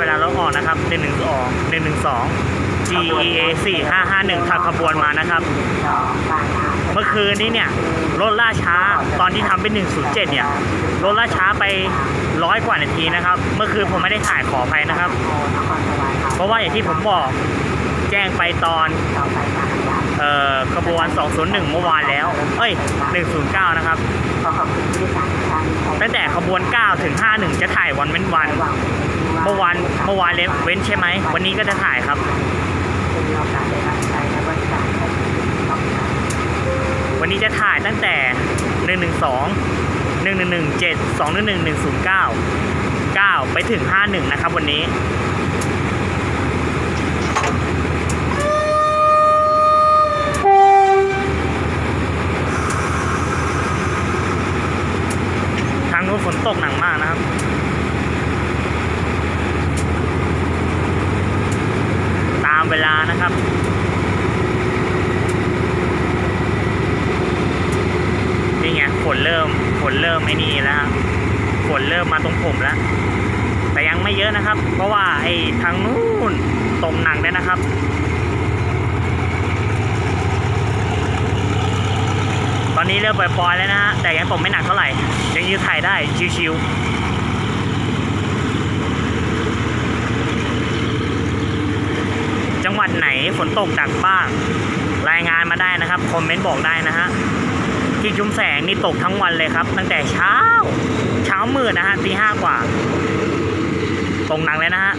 เวลารถออกนะครับ 112 112 GEA 4551ขับขบวนมานะครับ เมื่อคืนนี้เนี่ยรถล่าช้าตอนที่ทำเป็น 107 เนี่ยรถล่าช้าไปร้อยกว่านาทีนะครับ เมื่อคืนผมไม่ได้ถ่ายขออภัยนะครับ เพราะว่าอย่างที่ผมบอกแจ้งไปตอนเอ่อขบวน 201 เมื่อวานแล้ว เอ้ย 109 นะครับ ตั้งแต่ขบวน 9 ถึง 51 จะถ่ายวันเว้นวัน เมื่อวานเมื่อวานเลเว้นใช่ไหม วันนี้ก็จะถ่ายครับ วันนี้จะถ่ายตั้งแต่หนึ่งหนึ่งสองหนึ่งหนึ่งหนึ่งเจ็ดสองหนึ่งหนึ่งหนึ่งศูนย์เก้าเก้าไปถึงห้าหนึ่งนะครับวันนี้ทางน้นฝนตกหนักมากนะครับ ตามเว ลานะครับนี่ไงฝนเริ่มฝนเริ่มไม่นี่แล้วฝนเริ่มมาตรงผมแล้ว แต่ยังไม่เยอะนะครับ เพราะว่าไอ้ทางนู้นตกหนักเลยนะครับตอนนี้เริ่มปล่อยๆแล้วนะฮะแต่ยังตกไม่หนักเท่าไหร่ ยังยืดถ่ายได้ชิวๆ จังหวั ดไหนฝนตกหนักบ้าง รายงานมาได้นะครับ คอมเมนต์บอกได้นะฮะ ที่ชุมแสงนี่ตกทั้งวันเลยครับ ตั้งแต่เช้า เช้ามืดนะฮะตีห้ากว่า ตกหนักเลยนะฮะ